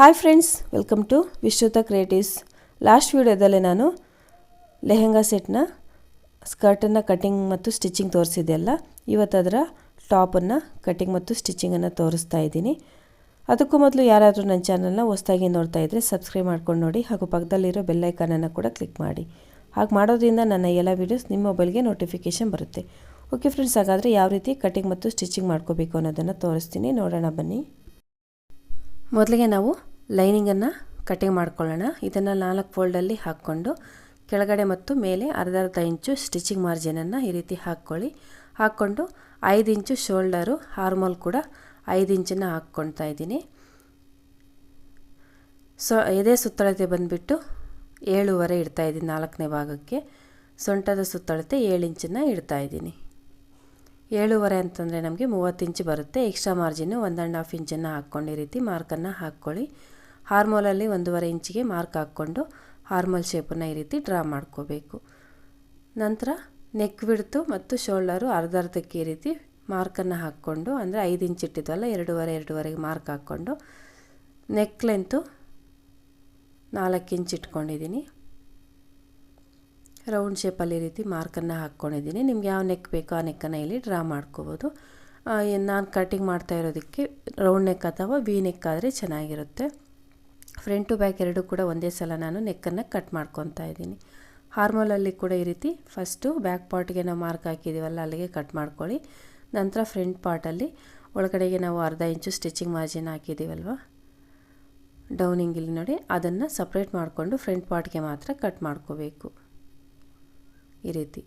Hi friends welcome to Vishwatha creatives last ವಿಡಿಯೋದಲ್ಲಿ ನಾನು ಲೆಹೆಂಗಾ ಸೆಟ್ನ ಸ್ಕರ್ಟನ್ನು ಕಟಿಂಗ್ ಮತ್ತು ಸ್ಟಿಚಿಂಗ್ ತೋರಿಸಿದ್ದೆ ಅಲ್ಲ? ಇವತ್ತದರ ಟಾಪನ್ನು ಕಟ್ಟಿಂಗ್ ಮತ್ತು ಸ್ಟಿಚಿಂಗನ್ನು ತೋರಿಸ್ತಾ ಇದ್ದೀನಿ. ಅದಕ್ಕೂ ಮೊದಲು ಯಾರಾದರೂ ನನ್ನ ಚಾನಲ್ನ ಹೊಸ್ದಾಗಿ ನೋಡ್ತಾ ಇದ್ದರೆ ಸಬ್ಸ್ಕ್ರೈಬ್ ಮಾಡ್ಕೊಂಡು ನೋಡಿ. ಹಾಗೂ ಪಕ್ಕದಲ್ಲಿರೋ ಬೆಲ್ಲೈಕಾನನ್ನು ಕೂಡ ಕ್ಲಿಕ್ ಮಾಡಿ. ಹಾಗೆ ಮಾಡೋದ್ರಿಂದ ನನ್ನ ಎಲ್ಲ ವೀಡಿಯೋಸ್ ನಿಮ್ಮ ಮೊಬೈಲ್ಗೆ ನೋಟಿಫಿಕೇಷನ್ ಬರುತ್ತೆ. ಓಕೆ ಫ್ರೆಂಡ್ಸ್ ಹಾಗಾದರೆ ಯಾವ ರೀತಿ ಕಟಿಂಗ್ ಮತ್ತು ಸ್ಟಿಚಿಂಗ್ ಮಾಡ್ಕೋಬೇಕು ಅನ್ನೋದನ್ನು ತೋರಿಸ್ತೀನಿ. ನೋಡೋಣ ಬನ್ನಿ. ಮೊದಲಿಗೆ ನಾವು ಲೈನಿಂಗನ್ನು ಕಟಿಂಗ್ ಮಾಡ್ಕೊಳ್ಳೋಣ. ಇದನ್ನು ನಾಲ್ಕು ಫೋಲ್ಡಲ್ಲಿ ಹಾಕ್ಕೊಂಡು ಕೆಳಗಡೆ ಮತ್ತು ಮೇಲೆ ಅರ್ಧ ಅರ್ಧ ಇಂಚು ಸ್ಟಿಚಿಂಗ್ ಮಾರ್ಜಿನನ್ನು ಈ ರೀತಿ ಹಾಕ್ಕೊಳ್ಳಿ. ಹಾಕ್ಕೊಂಡು ಐದು ಇಂಚು ಶೋಲ್ಡರು, ಹಾರ್ಮೋಲ್ ಕೂಡ ಐದು ಇಂಚನ್ನು ಹಾಕ್ಕೊಳ್ತಾ ಇದ್ದೀನಿ. ಸೊ, ಎದೆ ಸುತ್ತಳತೆ ಬಂದುಬಿಟ್ಟು ಏಳುವರೆ ಇಡ್ತಾ ಇದ್ದೀನಿ ನಾಲ್ಕನೇ ಭಾಗಕ್ಕೆ. ಸೊಂಟದ ಸುತ್ತಳತೆ ಏಳು ಇಂಚನ್ನು ಇಡ್ತಾ ಇದ್ದೀನಿ. ಏಳುವರೆ ಅಂತಂದರೆ ನಮಗೆ ಮೂವತ್ತು ಇಂಚು ಬರುತ್ತೆ. ಎಕ್ಸ್ಟ್ರಾ ಮಾರ್ಜಿನ್ನು ಒಂದು ಆ್ಯಂಡ್ ಹಾಫ್ ಇಂಚನ್ನು ಹಾಕ್ಕೊಂಡು ಈ ರೀತಿ ಮಾರ್ಕನ್ನು ಹಾಕ್ಕೊಳ್ಳಿ. ಹಾರ್ಮೋಲಲ್ಲಿ ಒಂದೂವರೆ ಇಂಚಿಗೆ ಮಾರ್ಕ್ ಹಾಕ್ಕೊಂಡು ಹಾರ್ಮೋಲ್ ಶೇಪನ್ನು ಈ ರೀತಿ ಡ್ರಾ ಮಾಡ್ಕೋಬೇಕು. ನಂತರ ನೆಕ್ ಬಿಡ್ತು ಮತ್ತು ಶೋಲ್ಡರು ಅರ್ಧ ಅರ್ಧಕ್ಕೆ ಈ ರೀತಿ ಮಾರ್ಕನ್ನು ಹಾಕ್ಕೊಂಡು, ಅಂದರೆ ಐದು ಇಂಚ್ ಇಟ್ಟಿದ್ವಲ್ಲ, ಎರಡೂವರೆ, ಎರಡೂವರೆಗೆ ಮಾರ್ಕ್ ಹಾಕ್ಕೊಂಡು, ನೆಕ್ ಲೆಂತು ನಾಲ್ಕು ಇಂಚ್ ಇಟ್ಕೊಂಡಿದ್ದೀನಿ. ರೌಂಡ್ ಶೇಪಲ್ಲಿ ಈ ರೀತಿ ಮಾರ್ಕನ್ನು ಹಾಕ್ಕೊಂಡಿದ್ದೀನಿ. ನಿಮ್ಗೆ ಯಾವ ನೆಕ್ ಬೇಕೋ ಆ ನೆಕ್ಕನ್ನು ಇಲ್ಲಿ ಡ್ರಾ ಮಾಡ್ಕೋಬೋದು. ನಾನು ಕಟಿಂಗ್ ಮಾಡ್ತಾ ಇರೋದಕ್ಕೆ ರೌಂಡ್ ನೆಕ್ ಅಥವಾ ವಿ ನೆಕ್ ಆದರೆ ಚೆನ್ನಾಗಿರುತ್ತೆ. ಫ್ರಂಟ್ ಟು ಬ್ಯಾಕ್ ಎರಡೂ ಕೂಡ ಒಂದೇ ಸಲ ನಾನು ನೆಕ್ಕನ್ನು ಕಟ್ ಮಾಡ್ಕೊತಾ ಇದ್ದೀನಿ. ಹಾರ್ಮೋಲಲ್ಲಿ ಕೂಡ ಈ ರೀತಿ ಫಸ್ಟು ಬ್ಯಾಕ್ ಪಾರ್ಟ್ಗೆ ನಾವು ಮಾರ್ಕ್ ಹಾಕಿದ್ದೀವಲ್ಲ ಅಲ್ಲಿಗೆ ಕಟ್ ಮಾಡ್ಕೊಳ್ಳಿ. ನಂತರ ಫ್ರಂಟ್ ಪಾರ್ಟಲ್ಲಿ ಒಳಗಡೆಗೆ ನಾವು ಅರ್ಧ ಇಂಚು ಸ್ಟಿಚಿಂಗ್ ಮಾರ್ಜಿನ್ ಹಾಕಿದ್ದೀವಲ್ವ ಡೌನಿಂಗ್ ಇಲ್ಲಿ ನೋಡಿ, ಅದನ್ನು ಸಪ್ರೇಟ್ ಮಾಡಿಕೊಂಡು ಫ್ರಂಟ್ ಪಾರ್ಟ್ಗೆ ಮಾತ್ರ ಕಟ್ ಮಾಡ್ಕೋಬೇಕು. ಈ ರೀತಿ.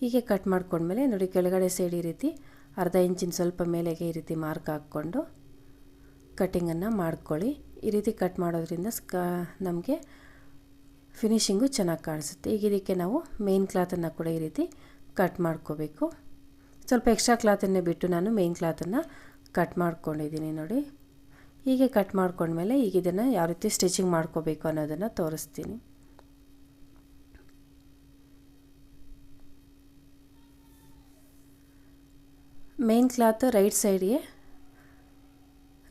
ಹೀಗೆ ಕಟ್ ಮಾಡ್ಕೊಂಡ್ಮೇಲೆ ನೋಡಿ ಕೆಳಗಡೆ ಸೈಡ್ ಈ ರೀತಿ ಅರ್ಧ ಇಂಚಿನ ಸ್ವಲ್ಪ ಮೇಲೆಗೆ ಈ ರೀತಿ ಮಾರ್ಕ್ ಹಾಕ್ಕೊಂಡು ಕಟ್ಟಿಂಗನ್ನು ಮಾಡ್ಕೊಳ್ಳಿ. ಈ ರೀತಿ ಕಟ್ ಮಾಡೋದ್ರಿಂದ ಸ್ಕ, ನಮಗೆ ಫಿನಿಶಿಂಗು ಚೆನ್ನಾಗಿ ಕಾಣಿಸುತ್ತೆ. ಈಗ ಇದಕ್ಕೆ ನಾವು ಮೇನ್ ಕ್ಲಾತನ್ನು ಕೂಡ ಈ ರೀತಿ ಕಟ್ ಮಾಡ್ಕೋಬೇಕು. ಸ್ವಲ್ಪ ಎಕ್ಸ್ಟ್ರಾ ಕ್ಲಾತನ್ನೇ ಬಿಟ್ಟು ನಾನು ಮೇನ್ ಕ್ಲಾತನ್ನು ಕಟ್ ಮಾಡ್ಕೊಂಡಿದ್ದೀನಿ ನೋಡಿ. ಹೀಗೆ ಕಟ್ ಮಾಡ್ಕೊಂಡ್ಮೇಲೆ ಈಗ ಇದನ್ನು ಯಾವ ರೀತಿ ಸ್ಟಿಚಿಂಗ್ ಮಾಡ್ಕೋಬೇಕು ಅನ್ನೋದನ್ನು ತೋರಿಸ್ತೀನಿ. ಮೇನ್ ಕ್ಲಾತ್ ರೈಟ್ ಸೈಡ್ಗೆ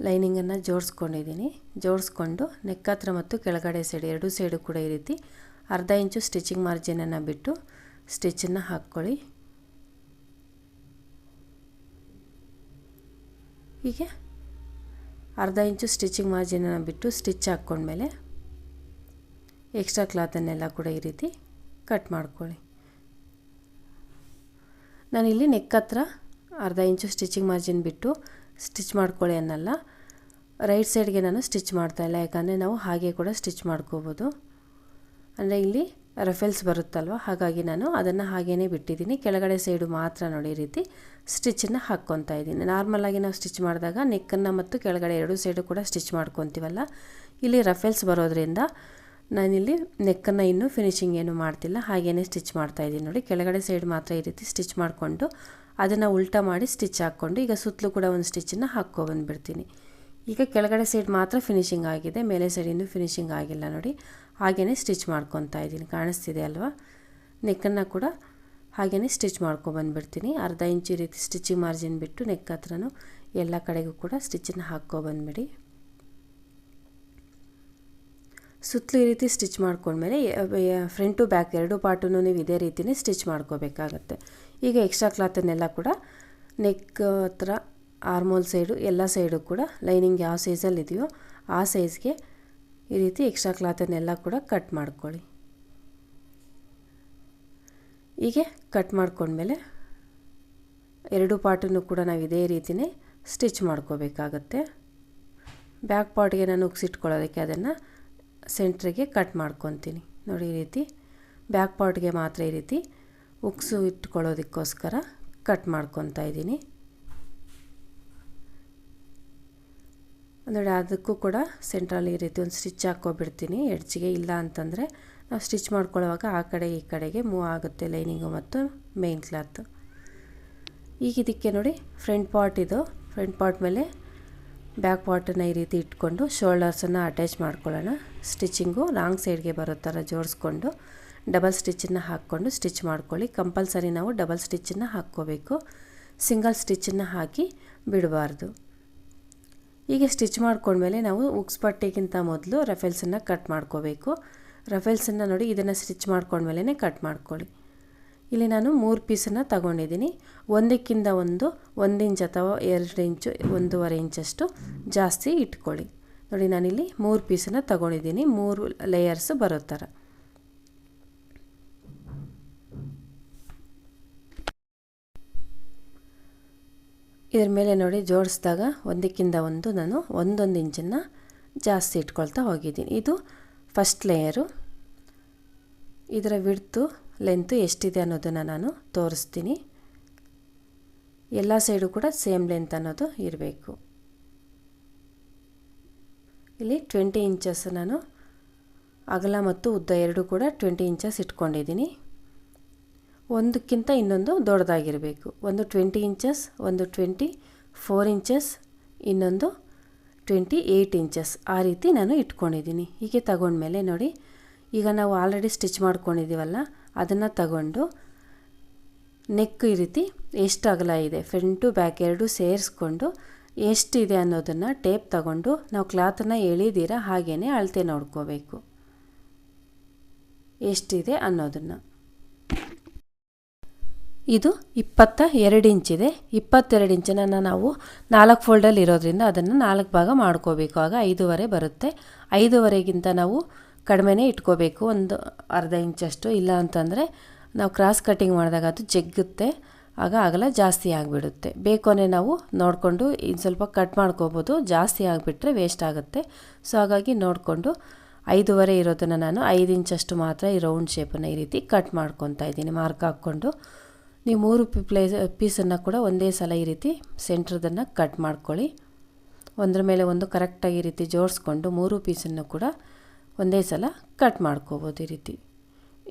ಲೈನಿಂಗನ್ನು ಜೋಡಿಸ್ಕೊಂಡಿದ್ದೀನಿ. ಜೋಡಿಸ್ಕೊಂಡು ನೆಕ್ ಹತ್ರ ಮತ್ತು ಕೆಳಗಡೆ ಸೈಡ್ ಎರಡೂ ಸೈಡು ಕೂಡ ಈ ರೀತಿ ಅರ್ಧ ಇಂಚು ಸ್ಟಿಚಿಂಗ್ ಮಾರ್ಜಿನನ್ನು ಬಿಟ್ಟು ಸ್ಟಿಚ್ಚನ್ನು ಹಾಕ್ಕೊಳ್ಳಿ. ಹೀಗೆ ಅರ್ಧ ಇಂಚು ಸ್ಟಿಚಿಂಗ್ ಮಾರ್ಜಿನನ್ನು ಬಿಟ್ಟು ಸ್ಟಿಚ್ ಹಾಕ್ಕೊಂಡ್ಮೇಲೆ ಎಕ್ಸ್ಟ್ರಾ ಕ್ಲಾತನ್ನೆಲ್ಲ ಕೂಡ ಈ ರೀತಿ ಕಟ್ ಮಾಡ್ಕೊಳ್ಳಿ. ನಾನಿಲ್ಲಿ ನೆಕ್ ಹತ್ರ ಅರ್ಧ ಇಂಚು ಸ್ಟಿಚಿಂಗ್ ಮಾರ್ಜಿನ್ ಬಿಟ್ಟು ಸ್ಟಿಚ್ ಮಾಡ್ಕೊಳ್ಳಿ ಅನ್ನಲ್ಲ. ರೈಟ್ ಸೈಡ್ಗೆ ನಾನು ಸ್ಟಿಚ್ ಮಾಡ್ತಾಯಿಲ್ಲ ಯಾಕಂದರೆ ನಾವು ಹಾಗೆ ಕೂಡ ಸ್ಟಿಚ್ ಮಾಡ್ಕೋಬೋದು. ಅಂದರೆ ಇಲ್ಲಿ ರಫೆಲ್ಸ್ ಬರುತ್ತಲ್ವ, ಹಾಗಾಗಿ ನಾನು ಅದನ್ನು ಹಾಗೇ ಬಿಟ್ಟಿದ್ದೀನಿ. ಕೆಳಗಡೆ ಸೈಡು ಮಾತ್ರ ನೋಡಿ ರೀತಿ ಸ್ಟಿಚ್ಚನ್ನು ಹಾಕ್ಕೊತಾ ಇದ್ದೀನಿ. ನಾರ್ಮಲಾಗಿ ನಾವು ಸ್ಟಿಚ್ ಮಾಡಿದಾಗ ನೆಕ್ಕನ್ನು ಮತ್ತು ಕೆಳಗಡೆ ಎರಡು ಸೈಡು ಕೂಡ ಸ್ಟಿಚ್ ಮಾಡ್ಕೊತೀವಲ್ಲ. ಇಲ್ಲಿ ರಫೆಲ್ಸ್ ಬರೋದ್ರಿಂದ ನಾನಿಲ್ಲಿ ನೆಕ್ಕನ್ನು ಇನ್ನೂ ಫಿನಿಶಿಂಗ್ ಏನು ಮಾಡ್ತಿಲ್ಲ ಹಾಗೇ ಸ್ಟಿಚ್ ಮಾಡ್ತಾಯಿದ್ದೀನಿ ನೋಡಿ. ಕೆಳಗಡೆ ಸೈಡ್ ಮಾತ್ರ ಈ ರೀತಿ ಸ್ಟಿಚ್ ಮಾಡಿಕೊಂಡು ಅದನ್ನು ಉಲ್ಟಾ ಮಾಡಿ ಸ್ಟಿಚ್ ಹಾಕ್ಕೊಂಡು ಈಗ ಸುತ್ತಲೂ ಕೂಡ ಒಂದು ಸ್ಟಿಚ್ಚನ್ನು ಹಾಕ್ಕೊಬಂದ್ಬಿಡ್ತೀನಿ ಈಗ ಕೆಳಗಡೆ ಸೈಡ್ ಮಾತ್ರ ಫಿನಿಶಿಂಗ್ ಆಗಿದೆ, ಮೇಲೆ ಸೈಡ್ ಇನ್ನೂ ಫಿನಿಶಿಂಗ್ ಆಗಿಲ್ಲ ನೋಡಿ. ಹಾಗೆಯೇ ಸ್ಟಿಚ್ ಮಾಡ್ಕೊತಾ ಇದ್ದೀನಿ. ಕಾಣಿಸ್ತಿದೆ ಅಲ್ವಾ? ನೆಕ್ಕನ್ನು ಕೂಡ ಹಾಗೆಯೇ ಸ್ಟಿಚ್ ಮಾಡ್ಕೊಬಂದ್ಬಿಡ್ತೀನಿ ಅರ್ಧ ಇಂಚು ರೀತಿ ಸ್ಟಿಚಿಂಗ್ ಮಾರ್ಜಿನ್ ಬಿಟ್ಟು ನೆಕ್ ಹತ್ರನೂ ಎಲ್ಲ ಕಡೆಗೂ ಕೂಡ ಸ್ಟಿಚ್ಚನ್ನು ಹಾಕ್ಕೊಬಂದ್ಬಿಡಿ ಸುತ್ತಲೂ ಈ ರೀತಿ ಸ್ಟಿಚ್ ಮಾಡ್ಕೊಂಡ್ಮೇಲೆ ಫ್ರಂಟು ಬ್ಯಾಕ್ ಎರಡು ಪಾರ್ಟನ್ನು ನೀವು ಇದೇ ರೀತಿಯೇ ಸ್ಟಿಚ್ ಮಾಡ್ಕೋಬೇಕಾಗತ್ತೆ. ಈಗ ಎಕ್ಸ್ಟ್ರಾ ಕ್ಲಾತನ್ನೆಲ್ಲ ಕೂಡ ನೆಕ್ ಹತ್ರ ಆರ್ಮೋಲ್ ಸೈಡು, ಎಲ್ಲ ಸೈಡು ಕೂಡ ಲೈನಿಂಗ್ ಯಾವ ಸೈಜಲ್ಲಿ ಇದೆಯೋ ಆ ಸೈಜ್ಗೆ ಈ ರೀತಿ ಎಕ್ಸ್ಟ್ರಾ ಕ್ಲಾತನ್ನೆಲ್ಲ ಕೂಡ ಕಟ್ ಮಾಡ್ಕೊಳ್ಳಿ. ಹೀಗೆ ಕಟ್ ಮಾಡ್ಕೊಂಡ್ಮೇಲೆ ಎರಡು ಪಾರ್ಟನ್ನು ಕೂಡ ನಾವು ಇದೇ ರೀತಿಯೇ ಸ್ಟಿಚ್ ಮಾಡ್ಕೋಬೇಕಾಗತ್ತೆ. ಬ್ಯಾಕ್ ಪಾರ್ಟ್ಗೆ ನಾನು ಉಗ್ಸಿಟ್ಕೊಳ್ಳೋದಕ್ಕೆ ಅದನ್ನು ಸೆಂಟ್ರಿಗೆ ಕಟ್ ಮಾಡ್ಕೊತೀನಿ. ನೋಡಿ ಈ ರೀತಿ ಬ್ಯಾಕ್ ಪಾರ್ಟ್ಗೆ ಮಾತ್ರ ಈ ರೀತಿ ಉಕ್ಸು ಇಟ್ಕೊಳ್ಳೋದಕ್ಕೋಸ್ಕರ ಕಟ್ ಮಾಡ್ಕೊತಾ ಇದ್ದೀನಿ. ನೋಡಿ ಅದಕ್ಕೂ ಕೂಡ ಸೆಂಟ್ರಲ್ಲಿ ಈ ರೀತಿ ಒಂದು ಸ್ಟಿಚ್ ಹಾಕ್ಕೊಬಿಡ್ತೀನಿ. ಎಡ್ಜಿಗೆ ಇಲ್ಲ ಅಂತಂದರೆ ನಾವು ಸ್ಟಿಚ್ ಮಾಡ್ಕೊಳ್ಳೋವಾಗ ಆ ಕಡೆ ಈ ಕಡೆಗೆ ಮೂವ್ ಆಗುತ್ತೆ ಲೈನಿಂಗು ಮತ್ತು ಮೇನ್ ಕ್ಲಾತ್ ಈಗ ಇದಕ್ಕೆ ನೋಡಿ ಫ್ರಂಟ್ ಪಾರ್ಟ್ ಇದು. ಫ್ರಂಟ್ ಪಾರ್ಟ್ ಮೇಲೆ ಬ್ಯಾಕ್ ಪಾರ್ಟನ್ನು ಈ ರೀತಿ ಇಟ್ಕೊಂಡು ಶೋಲ್ಡರ್ಸನ್ನು ಅಟ್ಯಾಚ್ ಮಾಡ್ಕೊಳ್ಳೋಣ. ಸ್ಟಿಚಿಂಗು ರಾಂಗ್ ಸೈಡ್ಗೆ ಬರೋ ಥರ ಜೋಡಿಸ್ಕೊಂಡು ಡಬಲ್ ಸ್ಟಿಚ್ಚನ್ನು ಹಾಕ್ಕೊಂಡು ಸ್ಟಿಚ್ ಮಾಡ್ಕೊಳ್ಳಿ. ಕಂಪಲ್ಸರಿ ನಾವು ಡಬಲ್ ಸ್ಟಿಚ್ಚನ್ನು ಹಾಕ್ಕೋಬೇಕು. ಸಿಂಗಲ್ ಸ್ಟಿಚ್ಚನ್ನು ಹಾಕಿ ಬಿಡಬಾರ್ದು. ಹೀಗೆ ಸ್ಟಿಚ್ ಮಾಡ್ಕೊಂಡ್ಮೇಲೆ ನಾವು ಉಕ್ಸ್ ಬಟ್ಟೆಗಿಂತ ಮೊದಲು ರಫೆಲ್ಸನ್ನು ಕಟ್ ಮಾಡ್ಕೋಬೇಕು. ರಫೆಲ್ಸನ್ನು ನೋಡಿ ಇದನ್ನು ಸ್ಟಿಚ್ ಮಾಡ್ಕೊಂಡ್ಮೇಲೆ ಕಟ್ ಮಾಡ್ಕೊಳ್ಳಿ. ಇಲ್ಲಿ ನಾನು ಮೂರು ಪೀಸನ್ನು ತಗೊಂಡಿದ್ದೀನಿ. ಒಂದಕ್ಕಿಂತ ಒಂದು ಒಂದು ಇಂಚ್ ಅಥವಾ ಎರಡು ಇಂಚು, ಒಂದೂವರೆ ಇಂಚಷ್ಟು ಜಾಸ್ತಿ ಇಟ್ಕೊಳ್ಳಿ. ನೋಡಿ ನಾನಿಲ್ಲಿ ಮೂರು ಪೀಸನ್ನು ತಗೊಂಡಿದ್ದೀನಿ. ಮೂರು ಲೇಯರ್ಸ್ ಬರೋ ಥರ. ಇದ್ರ ಮೇಲೆ ನೋಡಿ ಜೋಡಿಸಿದಾಗ ಒಂದಕ್ಕಿಂತ ಒಂದು ನಾನು ಒಂದೊಂದು ಇಂಚನ್ನು ಜಾಸ್ತಿ ಇಟ್ಕೊಳ್ತಾ ಹೋಗಿದ್ದೀನಿ. ಇದು ಫಸ್ಟ್ ಲೇಯರು ಇದರ ವಿಡ್ತು ಲೆಂತು ಎಷ್ಟಿದೆ ಅನ್ನೋದನ್ನು ನಾನು ತೋರಿಸ್ತೀನಿ. ಎಲ್ಲ ಸೈಡು ಕೂಡ ಸೇಮ್ ಲೆಂತ್ ಅನ್ನೋದು ಇರಬೇಕು. ಇಲ್ಲಿ ಟ್ವೆಂಟಿ ಇಂಚಸ್ ನಾನು ಅಗಲ ಮತ್ತು ಉದ್ದ ಎರಡು ಕೂಡ ಟ್ವೆಂಟಿ ಇಂಚಸ್ ಇಟ್ಕೊಂಡಿದ್ದೀನಿ. ಒಂದಕ್ಕಿಂತ ಇನ್ನೊಂದು ದೊಡ್ಡದಾಗಿರಬೇಕು. ಒಂದು ಟ್ವೆಂಟಿ ಇಂಚಸ್ ಒಂದು ಟ್ವೆಂಟಿ ಫೋರ್ ಇಂಚಸ್ ಇನ್ನೊಂದು ಟ್ವೆಂಟಿ ಏಯ್ಟ್ ಇಂಚಸ್ ಆ ರೀತಿ ನಾನು ಇಟ್ಕೊಂಡಿದ್ದೀನಿ. ಹೀಗೆ ತಗೊಂಡ್ಮೇಲೆ ನೋಡಿ, ಈಗ ನಾವು ಆಲ್ರೆಡಿ ಸ್ಟಿಚ್ ಮಾಡ್ಕೊಂಡಿದ್ದೀವಲ್ಲ, ಅದನ್ನು ತಗೊಂಡು ನೆಕ್ ಈ ರೀತಿ ಎಷ್ಟು ಅಗಲ ಇದೆ ಫ್ರಂಟು ಬ್ಯಾಕ್ ಎರಡು ಸೇರಿಸ್ಕೊಂಡು ಎಷ್ಟಿದೆ ಅನ್ನೋದನ್ನು ಟೇಪ್ ತಗೊಂಡು ನಾವು ಕ್ಲಾತನ್ನು ಎಳಿದೀರ ಹಾಗೇ ಅಳತೆ ನೋಡ್ಕೋಬೇಕು. ಎಷ್ಟಿದೆ ಅನ್ನೋದನ್ನು. ಇದು ಇಪ್ಪತ್ತ ಎರಡು ಇಂಚಿದೆ ಇಪ್ಪತ್ತೆರಡು ಇಂಚನ್ನು ನಾವು ನಾಲ್ಕು ಫೋಲ್ಡಲ್ಲಿ ಇರೋದ್ರಿಂದ ಅದನ್ನು ನಾಲ್ಕು ಭಾಗ ಮಾಡ್ಕೋಬೇಕು. ಆಗ ಐದೂವರೆ ಬರುತ್ತೆ. ಐದೂವರೆಗಿಂತ ನಾವು ಕಡಿಮೆನೇ ಇಟ್ಕೋಬೇಕು. ಒಂದು ಅರ್ಧ ಇಂಚಷ್ಟು ಇಲ್ಲ ಅಂತಂದರೆ ನಾವು ಕ್ರಾಸ್ ಕಟ್ಟಿಂಗ್ ಮಾಡಿದಾಗ ಅದು ಜಗ್ಗುತ್ತೆ. ಆಗ ಅಗಲ ಜಾಸ್ತಿ ಆಗಿಬಿಡುತ್ತೆ. ಬೇಕೋನೇ ನಾವು ನೋಡಿಕೊಂಡು ಇನ್ನು ಸ್ವಲ್ಪ ಕಟ್ ಮಾಡ್ಕೋಬೋದು. ಜಾಸ್ತಿ ಆಗಿಬಿಟ್ರೆ ವೇಸ್ಟ್ ಆಗುತ್ತೆ. ಸೊ ಹಾಗಾಗಿ ನೋಡಿಕೊಂಡು ಐದೂವರೆ ಇರೋದನ್ನು ನಾನು ಐದು ಇಂಚಷ್ಟು ಮಾತ್ರ ಈ ರೌಂಡ್ ಶೇಪನ್ನು ಈ ರೀತಿ ಕಟ್ ಮಾಡ್ಕೊತಾ ಇದ್ದೀನಿ. ಮಾರ್ಕ್ ಹಾಕ್ಕೊಂಡು ನೀವು ಮೂರು ಪ್ಲೇಸ್, ಪೀಸನ್ನು ಕೂಡ ಒಂದೇ ಸಲ ಈ ರೀತಿ ಸೆಂಟ್ರದನ್ನು ಕಟ್ ಮಾಡ್ಕೊಳ್ಳಿ. ಒಂದರ ಮೇಲೆ ಒಂದು ಕರೆಕ್ಟಾಗಿ ಈ ರೀತಿ ಜೋಡಿಸ್ಕೊಂಡು ಮೂರು ಪೀಸನ್ನು ಕೂಡ ಒಂದೇ ಸಲ ಕಟ್ ಮಾಡ್ಕೋಬೋದು ಈ ರೀತಿ.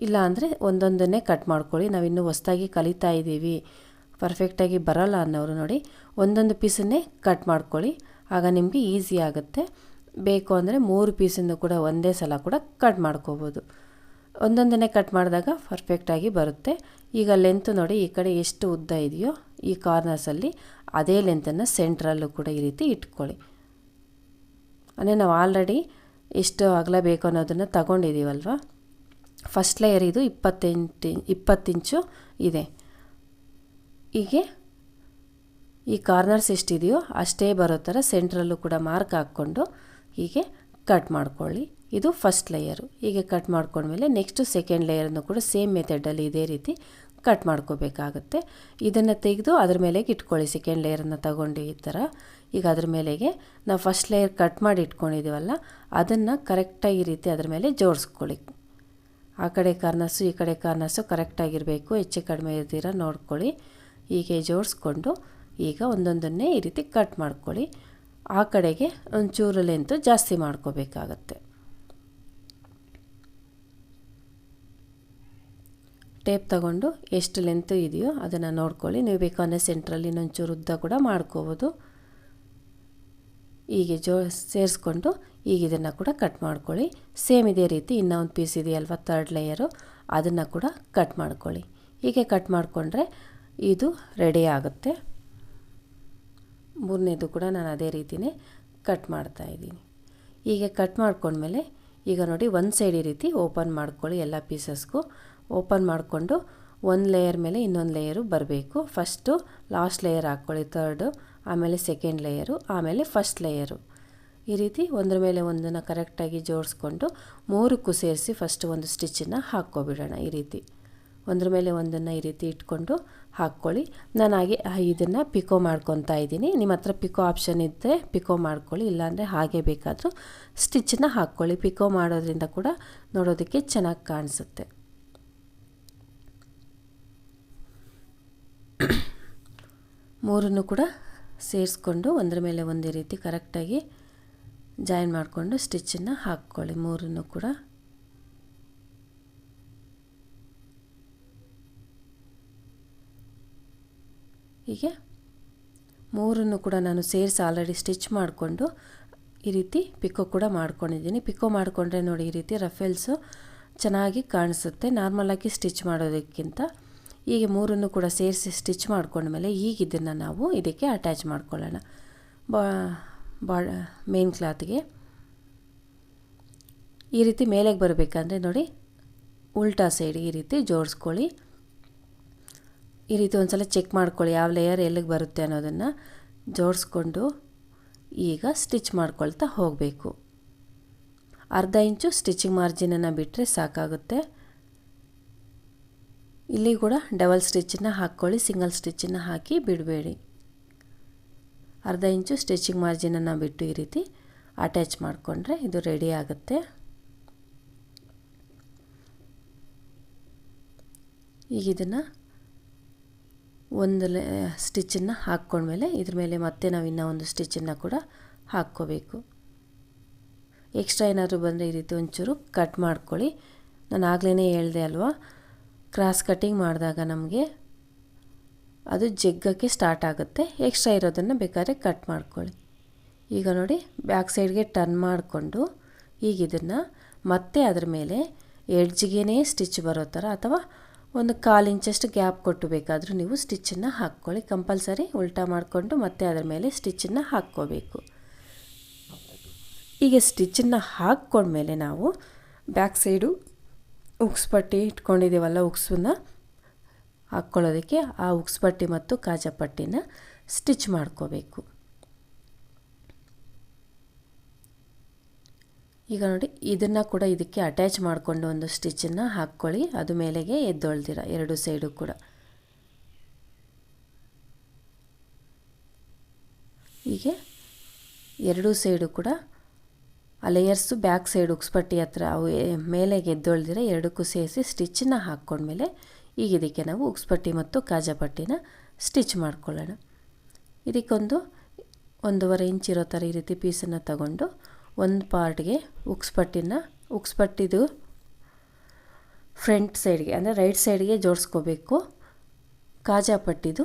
ಇಲ್ಲ ಅಂದರೆ ಒಂದೊಂದನ್ನೇ ಕಟ್ ಮಾಡ್ಕೊಳ್ಳಿ. ನಾವಿನ್ನೂ ಹೊಸ್ದಾಗಿ ಕಲಿತಾ ಇದ್ದೀವಿ, ಪರ್ಫೆಕ್ಟಾಗಿ ಬರೋಲ್ಲ ಅನ್ನೋರು ನೋಡಿ ಒಂದೊಂದು ಪೀಸನ್ನೇ ಕಟ್ ಮಾಡ್ಕೊಳ್ಳಿ. ಆಗ ನಿಮಗೆ ಈಸಿ ಆಗುತ್ತೆ. ಬೇಕು ಅಂದರೆ ಮೂರು ಪೀಸನ್ನು ಕೂಡ ಒಂದೇ ಸಲ ಕೂಡ ಕಟ್ ಮಾಡ್ಕೋಬೋದು. ಒಂದೊಂದನ್ನೇ ಕಟ್ ಮಾಡಿದಾಗ ಪರ್ಫೆಕ್ಟಾಗಿ ಬರುತ್ತೆ. ಈಗ ಲೆಂತ್ ನೋಡಿ, ಈ ಕಡೆ ಎಷ್ಟು ಉದ್ದ ಇದೆಯೋ ಈ ಕಾರ್ನರ್ಸಲ್ಲಿ ಅದೇ ಲೆಂತನ್ನು ಸೆಂಟ್ರಲ್ಲೂ ಕೂಡ ಈ ರೀತಿ ಇಟ್ಕೊಳ್ಳಿ. ಅಂದರೆ ನಾವು ಆಲ್ರೆಡಿ ಎಷ್ಟು ಅಗಲ ಬೇಕು ಅನ್ನೋದನ್ನು ತಗೊಂಡಿದ್ದೀವಲ್ವ ಫಸ್ಟ್ ಲೇಯರ್ ಇದು ಇಪ್ಪತ್ತೆಂಟು ಇಪ್ಪತ್ತು ಇಂಚು ಇದೆ. ಹೀಗೆ ಈ ಕಾರ್ನರ್ಸ್ ಎಷ್ಟಿದೆಯೋ ಅಷ್ಟೇ ಬರೋ ಥರ ಸೆಂಟ್ರಲ್ಲೂ ಕೂಡ ಮಾರ್ಕ್ ಹಾಕ್ಕೊಂಡು ಹೀಗೆ ಕಟ್ ಮಾಡ್ಕೊಳ್ಳಿ. ಇದು ಫಸ್ಟ್ ಲೇಯರು ಹೀಗೆ ಕಟ್ ಮಾಡ್ಕೊಂಡ್ಮೇಲೆ ನೆಕ್ಸ್ಟು ಸೆಕೆಂಡ್ ಲೇಯರನ್ನು ಕೂಡ ಸೇಮ್ ಮೆಥಡಲ್ಲಿ ಇದೇ ರೀತಿ ಕಟ್ ಮಾಡ್ಕೋಬೇಕಾಗುತ್ತೆ. ಇದನ್ನು ತೆಗೆದು ಅದ್ರ ಮೇಲೆಗೆ ಇಟ್ಕೊಳ್ಳಿ ಸೆಕೆಂಡ್ ಲೇಯರನ್ನು ತಗೊಂಡು ಈ ಥರ. ಈಗ ಅದ್ರ ಮೇಲೆಗೆ ನಾವು ಫಸ್ಟ್ ಲೇಯರ್ ಕಟ್ ಮಾಡಿ ಇಟ್ಕೊಂಡಿದ್ದೀವಲ್ಲ ಅದನ್ನು ಕರೆಕ್ಟಾಗಿ ರೀತಿ ಅದ್ರ ಮೇಲೆ ಜೋಡಿಸ್ಕೊಳ್ಳಿ. ಆ ಕಡೆ ಕಾರ್ನರ್ಸು ಈ ಕಡೆ ಕಾರ್ನರ್ಸು ಕರೆಕ್ಟಾಗಿರಬೇಕು ಹೆಚ್ಚು ಕಡಿಮೆ ಇರ್ದಿರ ನೋಡ್ಕೊಳ್ಳಿ. ಹೀಗೆ ಜೋಡಿಸ್ಕೊಂಡು ಈಗ ಒಂದೊಂದನ್ನೇ ಈ ರೀತಿ ಕಟ್ ಮಾಡ್ಕೊಳ್ಳಿ. ಆ ಕಡೆಗೆ ಒಂಚೂರು ಲೆಂತು ಜಾಸ್ತಿ ಮಾಡ್ಕೋಬೇಕಾಗತ್ತೆ. ಟೇಪ್ ತಗೊಂಡು ಎಷ್ಟು ಲೆಂತ್ ಇದೆಯೋ ಅದನ್ನು ನೋಡ್ಕೊಳ್ಳಿ. ನೀವು ಬೇಕಾದ್ರೆ ಸೆಂಟ್ರಲ್ಲಿ ಇನ್ನೊಂಚೂರು ಉದ್ದ ಕೂಡ ಮಾಡ್ಕೋಬೋದು. ಹೀಗೆ ಜೋ, ಸೇರಿಸ್ಕೊಂಡು ಈಗ ಇದನ್ನು ಕೂಡ ಕಟ್ ಮಾಡ್ಕೊಳ್ಳಿ. ಸೇಮ್ ಇದೇ ರೀತಿ ಇನ್ನೊಂದು ಪೀಸ್ ಇದೆಯಲ್ವ ತರ್ಡ್ ಲೇಯರು ಅದನ್ನು ಕೂಡ ಕಟ್ ಮಾಡ್ಕೊಳ್ಳಿ. ಹೀಗೆ ಕಟ್ ಮಾಡಿಕೊಂಡ್ರೆ ಇದು ರೆಡಿ ಆಗುತ್ತೆ. ಮೂರನೇದು ಕೂಡ ನಾನು ಅದೇ ರೀತಿಯೇ ಕಟ್ ಮಾಡ್ತಾ ಇದ್ದೀನಿ. ಹೀಗೆ ಕಟ್ ಮಾಡ್ಕೊಂಡ್ಮೇಲೆ ಈಗ ನೋಡಿ ಒಂದು ಸೈಡ್ ಈ ರೀತಿ ಓಪನ್ ಮಾಡ್ಕೊಳ್ಳಿ ಎಲ್ಲ ಪೀಸಸ್ಗೂ ಓಪನ್ ಮಾಡಿಕೊಂಡು ಒಂದು ಲೇಯರ್ ಮೇಲೆ ಇನ್ನೊಂದು ಲೇಯರು ಬರಬೇಕು. ಫಸ್ಟು ಲಾಸ್ಟ್ ಲೇಯರ್ ಹಾಕ್ಕೊಳ್ಳಿ ಥರ್ಡು ಆಮೇಲೆ ಸೆಕೆಂಡ್ ಲೇಯರು ಆಮೇಲೆ ಫಸ್ಟ್ ಲೇಯರು ಈ ರೀತಿ ಒಂದರ ಮೇಲೆ ಒಂದನ್ನು ಕರೆಕ್ಟಾಗಿ ಜೋಡಿಸ್ಕೊಂಡು ಮೂರಕ್ಕೂ ಸೇರಿಸಿ ಫಸ್ಟ್ ಒಂದು ಸ್ಟಿಚ್ಚನ್ನು ಹಾಕ್ಕೊಬಿಡೋಣ ಈ ರೀತಿ. ಒಂದ್ರ ಮೇಲೆ ಒಂದನ್ನು ಈ ರೀತಿ ಇಟ್ಕೊಂಡು ಹಾಕ್ಕೊಳ್ಳಿ. ನಾನು ಹಾಗೆ ಇದನ್ನು ಪಿಕೋ ಮಾಡ್ಕೊತಾ ಇದ್ದೀನಿ. ನಿಮ್ಮ ಹತ್ರ ಪಿಕೋ ಆಪ್ಷನ್ ಇದ್ದರೆ ಪಿಕೋ ಮಾಡ್ಕೊಳ್ಳಿ. ಇಲ್ಲಾಂದರೆ ಹಾಗೆ ಬೇಕಾದರೂ ಸ್ಟಿಚ್ಚನ್ನು ಹಾಕ್ಕೊಳ್ಳಿ. ಪಿಕೋ ಮಾಡೋದ್ರಿಂದ ಕೂಡ ನೋಡೋದಕ್ಕೆ ಚೆನ್ನಾಗಿ ಕಾಣಿಸುತ್ತೆ. ಮೂರನ್ನು ಕೂಡ ಸೇರಿಸ್ಕೊಂಡು ಒಂದರ ಮೇಲೆ ಒಂದೇ ರೀತಿ ಕರೆಕ್ಟಾಗಿ ಜಾಯಿನ್ ಮಾಡಿಕೊಂಡು ಸ್ಟಿಚ್ಚನ್ನು ಹಾಕ್ಕೊಳ್ಳಿ. ಮೂರನ್ನು ಕೂಡ. ಹೀಗೆ ಮೂರನ್ನು ಕೂಡ ನಾನು ಸೇರಿಸಿ ಆಲ್ರೆಡಿ ಸ್ಟಿಚ್ ಮಾಡಿಕೊಂಡು ಈ ರೀತಿ ಪಿಕೋ ಕೂಡ ಮಾಡ್ಕೊಂಡಿದ್ದೀನಿ. ಪಿಕೋ ಮಾಡಿಕೊಂಡ್ರೆ ನೋಡಿ ಈ ರೀತಿ ರಫೆಲ್ಸು ಚೆನ್ನಾಗಿ ಕಾಣಿಸುತ್ತೆ. ನಾರ್ಮಲಾಗಿ ಸ್ಟಿಚ್ ಮಾಡೋದಕ್ಕಿಂತ ಹೀಗೆ ಮೂರನ್ನು ಕೂಡ ಸೇರಿಸಿ ಸ್ಟಿಚ್ ಮಾಡ್ಕೊಂಡ್ಮೇಲೆ ಈಗ ಇದನ್ನು ನಾವು ಇದಕ್ಕೆ ಅಟ್ಯಾಚ್ ಮಾಡ್ಕೊಳ್ಳೋಣ. ಬಾ ಬಾ ಮೇನ್ ಕ್ಲಾತ್ಗೆ ಈ ರೀತಿ ಮೇಲೆಗೆ ಬರಬೇಕಂದ್ರೆ ನೋಡಿ, ಉಲ್ಟಾ ಸೈಡ್ ಈ ರೀತಿ ಜೋಡಿಸ್ಕೊಳ್ಳಿ. ಈ ರೀತಿ ಒಂದು ಸಲ ಚೆಕ್ ಮಾಡ್ಕೊಳ್ಳಿ, ಯಾವ ಲೇಯರ್ ಎಲ್ಲಿಗೆ ಬರುತ್ತೆ ಅನ್ನೋದನ್ನು ಜೋಡಿಸ್ಕೊಂಡು ಈಗ ಸ್ಟಿಚ್ ಮಾಡ್ಕೊಳ್ತಾ ಹೋಗಬೇಕು. ಅರ್ಧ ಇಂಚು ಸ್ಟಿಚಿಂಗ್ ಮಾರ್ಜಿನನ್ನು ಬಿಟ್ಟರೆ ಸಾಕಾಗುತ್ತೆ. ಇಲ್ಲಿ ಕೂಡ ಡಬಲ್ ಸ್ಟಿಚ್ಚನ್ನು ಹಾಕ್ಕೊಳ್ಳಿ ಸಿಂಗಲ್ ಸ್ಟಿಚ್ಚನ್ನು ಹಾಕಿ ಬಿಡಬೇಡಿ. ಅರ್ಧ ಇಂಚು ಸ್ಟಿಚಿಂಗ್ ಮಾರ್ಜಿನನ್ನು ಬಿಟ್ಟು ಈ ರೀತಿ ಅಟ್ಯಾಚ್ ಮಾಡಿಕೊಂಡ್ರೆ ಇದು ರೆಡಿ ಆಗುತ್ತೆ. ಈಗ ಇದನ್ನು ಒಂದು ಸ್ಟಿಚ್ಚನ್ನು ಹಾಕ್ಕೊಂಡ್ಮೇಲೆ ಇದ್ರ ಮೇಲೆ ಮತ್ತೆ ನಾವು ಇನ್ನೂ ಒಂದು ಸ್ಟಿಚ್ಚನ್ನು ಕೂಡ ಹಾಕ್ಕೋಬೇಕು. ಎಕ್ಸ್ಟ್ರಾ ಏನಾದರೂ ಬಂದರೆ ಈ ರೀತಿ ಒಂಚೂರು ಕಟ್ ಮಾಡ್ಕೊಳ್ಳಿ. ನಾನು ಆಗಲೇ ಹೇಳಿದೆ ಅಲ್ವಾ? ಕ್ರಾಸ್ ಕಟ್ಟಿಂಗ್ ಮಾಡಿದಾಗ ನಮಗೆ ಅದು ಜಗ್ಗಕ್ಕೆ ಸ್ಟಾರ್ಟ್ ಆಗುತ್ತೆ. ಎಕ್ಸ್ಟ್ರಾ ಇರೋದನ್ನು ಬೇಕಾದ್ರೆ ಕಟ್ ಮಾಡ್ಕೊಳ್ಳಿ. ಈಗ ನೋಡಿ, ಬ್ಯಾಕ್ ಸೈಡ್ಗೆ ಟರ್ನ್ ಮಾಡಿಕೊಂಡು ಈಗ ಇದನ್ನು ಮತ್ತೆ ಅದರ ಮೇಲೆ ಎಡ್ಜ್ಗೇ ಸ್ಟಿಚ್ ಬರೋ ಥರ ಅಥವಾ ಒಂದು ಕಾಲು ಇಂಚಷ್ಟು ಗ್ಯಾಪ್ ಕೊಟ್ಟು ಬೇಕಾದರೂ ನೀವು ಸ್ಟಿಚ್ಚನ್ನು ಹಾಕ್ಕೊಳ್ಳಿ. ಕಂಪಲ್ಸರಿ ಉಲ್ಟಾ ಮಾಡಿಕೊಂಡು ಮತ್ತೆ ಅದರ ಮೇಲೆ ಸ್ಟಿಚ್ಚನ್ನು ಹಾಕ್ಕೋಬೇಕು. ಈಗ ಸ್ಟಿಚ್ಚನ್ನು ಹಾಕ್ಕೊಂಡ್ಮೇಲೆ ನಾವು ಬ್ಯಾಕ್ ಸೈಡು ಉಕ್ಸ್ ಪಟ್ಟಿ ಇಟ್ಕೊಂಡಿದ್ದೀವಲ್ಲ ಉಕ್ಸನ್ನ ಹಾಕ್ಕೊಳ್ಳೋದಕ್ಕೆ ಆ ಉಕ್ಸ್ ಪಟ್ಟಿ ಮತ್ತು ಕಾಜಾ ಪಟ್ಟಿನ ಸ್ಟಿಚ್ ಮಾಡ್ಕೋಬೇಕು. ಈಗ ನೋಡಿ, ಇದನ್ನು ಕೂಡ ಇದಕ್ಕೆ ಅಟ್ಯಾಚ್ ಮಾಡಿಕೊಂಡು ಒಂದು ಸ್ಟಿಚ್ಚನ್ನು ಹಾಕ್ಕೊಳ್ಳಿ. ಅದು ಮೇಲೆಗೆ ಎದ್ದೊಳ್ದಿರ, ಎರಡು ಸೈಡು ಕೂಡ. ಹೀಗೆ ಎರಡೂ ಸೈಡು ಕೂಡ ಆ ಲೇಯರ್ಸು ಬ್ಯಾಕ್ ಸೈಡ್ ಉಕ್ಸ್ಪಟ್ಟಿ ಹತ್ರ ಅವು ಮೇಲೆ ಗೆದ್ದೊಳ್ದಿರ ಎರಡಕ್ಕೂ ಸೇರಿಸಿ ಸ್ಟಿಚ್ಚನ್ನು ಹಾಕ್ಕೊಂಡ್ಮೇಲೆ ಈಗ ಇದಕ್ಕೆ ನಾವು ಉಕ್ಸ್ಪಟ್ಟಿ ಮತ್ತು ಕಾಜಾಪಟ್ಟಿನ ಸ್ಟಿಚ್ ಮಾಡ್ಕೊಳ್ಳೋಣ. ಇದಕ್ಕೊಂದು ಒಂದೂವರೆ ಇಂಚ್ ಇರೋ ಥರ ಈ ರೀತಿ ಪೀಸನ್ನು ತಗೊಂಡು ಒಂದು ಪಾರ್ಟ್ಗೆ ಉಕ್ಸ್ಪಟ್ಟಿನ, ಉಕ್ಸ್ಪಟ್ಟಿದು ಫ್ರಂಟ್ ಸೈಡ್ಗೆ ಅಂದರೆ ರೈಟ್ ಸೈಡ್ಗೆ ಜೋಡಿಸ್ಕೋಬೇಕು. ಕಾಜಾಪಟ್ಟಿದು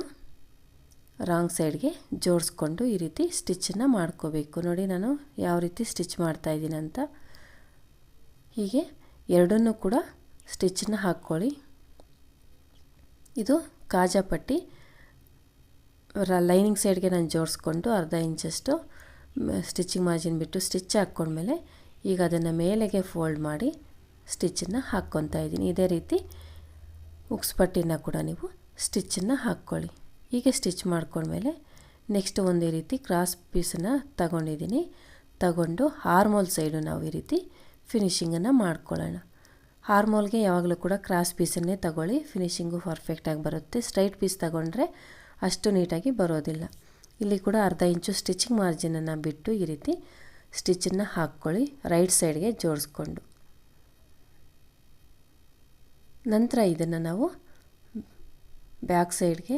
ರಾಂಗ್ ಸೈಡ್ಗೆ ಜೋಡಿಸ್ಕೊಂಡು ಈ ರೀತಿ ಸ್ಟಿಚ್ಚನ್ನು ಮಾಡ್ಕೋಬೇಕು. ನೋಡಿ ನಾನು ಯಾವ ರೀತಿ ಸ್ಟಿಚ್ ಮಾಡ್ತಾಯಿದ್ದೀನಿ ಅಂತ. ಹೀಗೆ ಎರಡನ್ನೂ ಕೂಡ ಸ್ಟಿಚ್ಚನ್ನು ಹಾಕ್ಕೊಳ್ಳಿ. ಇದು ಕಾಜಾಪಟ್ಟಿ ಲೈನಿಂಗ್ ಸೈಡ್ಗೆ ನಾನು ಜೋಡಿಸ್ಕೊಂಡು ಅರ್ಧ ಇಂಚಷ್ಟು ಸ್ಟಿಚಿಂಗ್ ಮಾರ್ಜಿನ್ ಬಿಟ್ಟು ಸ್ಟಿಚ್ ಹಾಕ್ಕೊಂಡ್ಮೇಲೆ ಈಗ ಅದನ್ನು ಮೇಲೆಗೆ ಫೋಲ್ಡ್ ಮಾಡಿ ಸ್ಟಿಚ್ಚನ್ನು ಹಾಕ್ಕೊತಾ ಇದ್ದೀನಿ. ಇದೇ ರೀತಿ ಉಕ್ಸ್ಪಟ್ಟಿನ ಕೂಡ ನೀವು ಸ್ಟಿಚ್ಚನ್ನು ಹಾಕ್ಕೊಳ್ಳಿ. ಹೀಗೆ ಸ್ಟಿಚ್ ಮಾಡ್ಕೊಂಡ್ಮೇಲೆ ನೆಕ್ಸ್ಟ್ ಒಂದೇ ರೀತಿ ಕ್ರಾಸ್ ಪೀಸನ್ನು ತಗೊಂಡಿದ್ದೀನಿ. ತಗೊಂಡು ಹಾರ್ಮೋಲ್ ಸೈಡು ನಾವು ಈ ರೀತಿ ಫಿನಿಷಿಂಗನ್ನು ಮಾಡ್ಕೊಳ್ಳೋಣ. ಹಾರ್ಮೋಲ್ಗೆ ಯಾವಾಗಲೂ ಕೂಡ ಕ್ರಾಸ್ ಪೀಸನ್ನೇ ತಗೊಳ್ಳಿ. ಫಿನಿಷಿಂಗು ಪರ್ಫೆಕ್ಟಾಗಿ ಬರುತ್ತೆ. ಸ್ಟ್ರೈಟ್ ಪೀಸ್ ತಗೊಂಡ್ರೆ ಅಷ್ಟು ನೀಟಾಗಿ ಬರೋದಿಲ್ಲ. ಇಲ್ಲಿ ಕೂಡ ಅರ್ಧ ಇಂಚು ಸ್ಟಿಚಿಂಗ್ ಮಾರ್ಜಿನನ್ನು ಬಿಟ್ಟು ಈ ರೀತಿ ಸ್ಟಿಚ್ಚನ್ನು ಹಾಕ್ಕೊಳ್ಳಿ. ರೈಟ್ ಸೈಡ್ಗೆ ಜೋಡಿಸ್ಕೊಂಡು. ನಂತರ ಇದನ್ನು ನಾವು ಬ್ಯಾಕ್ ಸೈಡ್ಗೆ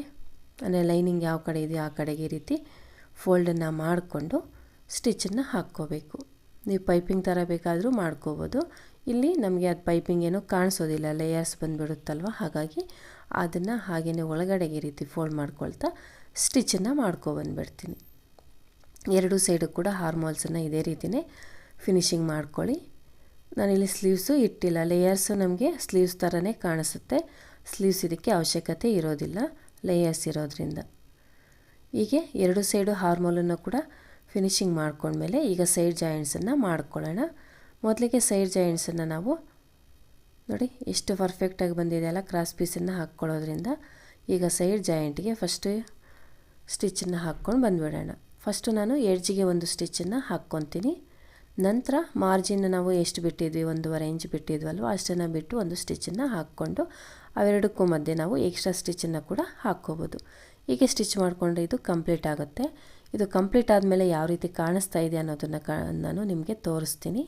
ಅಂದರೆ ಲೈನಿಂಗ್ ಯಾವ ಕಡೆ ಇದೆಯೋ ಆ ಕಡೆಗೆ ಈ ರೀತಿ ಫೋಲ್ಡನ್ನು ಮಾಡಿಕೊಂಡು ಸ್ಟಿಚ್ಚನ್ನು ಹಾಕ್ಕೋಬೇಕು. ನೀವು ಪೈಪಿಂಗ್ ಥರ ಬೇಕಾದರೂ ಮಾಡ್ಕೋಬೋದು. ಇಲ್ಲಿ ನಮಗೆ ಅದು ಪೈಪಿಂಗ್ ಏನೂ ಕಾಣಿಸೋದಿಲ್ಲ, ಲೇಯರ್ಸ್ ಬಂದುಬಿಡುತ್ತಲ್ವ? ಹಾಗಾಗಿ ಅದನ್ನು ಹಾಗೆಯೇ ಒಳಗಡೆಗೆ ಈ ರೀತಿ ಫೋಲ್ಡ್ ಮಾಡ್ಕೊಳ್ತಾ ಸ್ಟಿಚ್ಚನ್ನು ಮಾಡ್ಕೊಬಂದ್ಬಿಡ್ತೀನಿ ಎರಡು ಸೈಡು ಕೂಡ ಹಾರ್ಮೋಲ್ಸನ್ನು ಇದೇ ರೀತಿಯೇ ಫಿನಿಶಿಂಗ್ ಮಾಡ್ಕೊಳ್ಳಿ. ನಾನಿಲ್ಲಿ ಸ್ಲೀವ್ಸು ಇಟ್ಟಿಲ್ಲ. ಲೇಯರ್ಸು ನಮಗೆ ಸ್ಲೀವ್ಸ್ ಥರನೇ ಕಾಣಿಸುತ್ತೆ. ಸ್ಲೀವ್ಸ್ ಇದಕ್ಕೆ ಅವಶ್ಯಕತೆ ಇರೋದಿಲ್ಲ. ಲೇಯರ್ಸ್ ಇರೋದ್ರಿಂದ. ಹೀಗೆ ಎರಡು ಸೈಡು ಹಾರ್ಮೋಲನ್ನು ಕೂಡ ಫಿನಿಶಿಂಗ್ ಮಾಡ್ಕೊಂಡ್ಮೇಲೆ ಈಗ ಸೈಡ್ ಜಾಯಿಂಟ್ಸನ್ನು ಮಾಡ್ಕೊಳ್ಳೋಣ. ಮೊದಲಿಗೆ ಸೈಡ್ ಜಾಯಿಂಟ್ಸನ್ನು ನಾವು ನೋಡಿ ಎಷ್ಟು ಪರ್ಫೆಕ್ಟಾಗಿ ಬಂದಿದೆಯಲ್ಲ ಕ್ರಾಸ್ ಪೀಸನ್ನು ಹಾಕ್ಕೊಳ್ಳೋದ್ರಿಂದ ಈಗ ಸೈಡ್ ಜಾಯಿಂಟ್ಗೆ ಫಸ್ಟು ಸ್ಟಿಚ್ಚನ್ನು ಹಾಕ್ಕೊಂಡು ಬಂದುಬಿಡೋಣ. ಫಸ್ಟು ನಾನು ಎಡ್ಜಿಗೆ ಒಂದು ಸ್ಟಿಚ್ಚನ್ನು ಹಾಕ್ಕೊತೀನಿ. ನಂತರ ಮಾರ್ಜಿನ್ ನಾವು ಎಷ್ಟು ಬಿಟ್ಟಿದ್ವಿ? ಒಂದೂವರೆ ಇಂಚ್ ಬಿಟ್ಟಿದ್ವಲ್ವ? ಅಷ್ಟನ್ನು ಬಿಟ್ಟು ಒಂದು ಸ್ಟಿಚ್ಚನ್ನು ಹಾಕ್ಕೊಂಡು ಅವೆರಡಕ್ಕೂ ಮಧ್ಯೆ ನಾವು ಎಕ್ಸ್ಟ್ರಾ ಸ್ಟಿಚ್ಚನ್ನು ಕೂಡ ಹಾಕ್ಕೋಬೋದು. ಹೀಗೆ ಸ್ಟಿಚ್ ಮಾಡಿಕೊಂಡ್ರೆ ಇದು ಕಂಪ್ಲೀಟ್ ಆಗುತ್ತೆ. ಇದು ಕಂಪ್ಲೀಟ್ ಆದಮೇಲೆ ಯಾವ ರೀತಿ ಕಾಣಿಸ್ತಾ ಇದೆ ಅನ್ನೋದನ್ನು ನಾನು ನಿಮಗೆ ತೋರಿಸ್ತೀನಿ.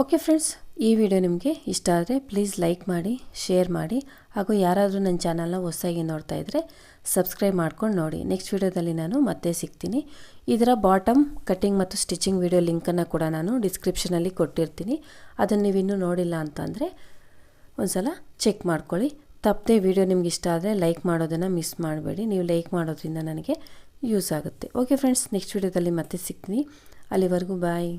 ಓಕೆ ಫ್ರೆಂಡ್ಸ್ ಈ ವಿಡಿಯೋ ನಿಮಗೆ ಇಷ್ಟ ಆದರೆ ಪ್ಲೀಸ್ ಲೈಕ್ ಮಾಡಿ ಶೇರ್ ಮಾಡಿ, ಹಾಗೂ ಯಾರಾದರೂ ನನ್ನ ಚಾನಲ್ನ ಹೊಸದಾಗಿ ನೋಡ್ತಾ ಇದ್ದರೆ ಸಬ್ಸ್ಕ್ರೈಬ್ ಮಾಡ್ಕೊಂಡು ನೋಡಿ. ನೆಕ್ಸ್ಟ್ ವಿಡಿಯೋದಲ್ಲಿ ನಾನು ಮತ್ತೆ ಸಿಗ್ತೀನಿ. ಇದರ ಬಾಟಮ್ ಕಟ್ಟಿಂಗ್ ಮತ್ತು ಸ್ಟಿಚಿಂಗ್ ವಿಡಿಯೋ ಲಿಂಕನ್ನು ಕೂಡ ನಾನು ಡಿಸ್ಕ್ರಿಪ್ಷನಲ್ಲಿ ಕೊಟ್ಟಿರ್ತೀನಿ. ಅದನ್ನು ನೀವಿನ್ನೂ ನೋಡಿಲ್ಲ ಅಂತಂದರೆ ಒಂದು ಸಲ ಚೆಕ್ ಮಾಡ್ಕೊಳ್ಳಿ. ತಪ್ಪದೆ ವಿಡಿಯೋ ನಿಮ್ಗೆ ಇಷ್ಟ ಆದರೆ ಲೈಕ್ ಮಾಡೋದನ್ನು ಮಿಸ್ ಮಾಡಬೇಡಿ. ನೀವು ಲೈಕ್ ಮಾಡೋದ್ರಿಂದ ನನಗೆ ಯೂಸ್ ಆಗುತ್ತೆ. ಓಕೆ ಫ್ರೆಂಡ್ಸ್ ನೆಕ್ಸ್ಟ್ ವಿಡಿಯೋದಲ್ಲಿ ಮತ್ತೆ ಸಿಗ್ತೀನಿ. ಅಲ್ಲಿವರೆಗೂ ಬಾಯ್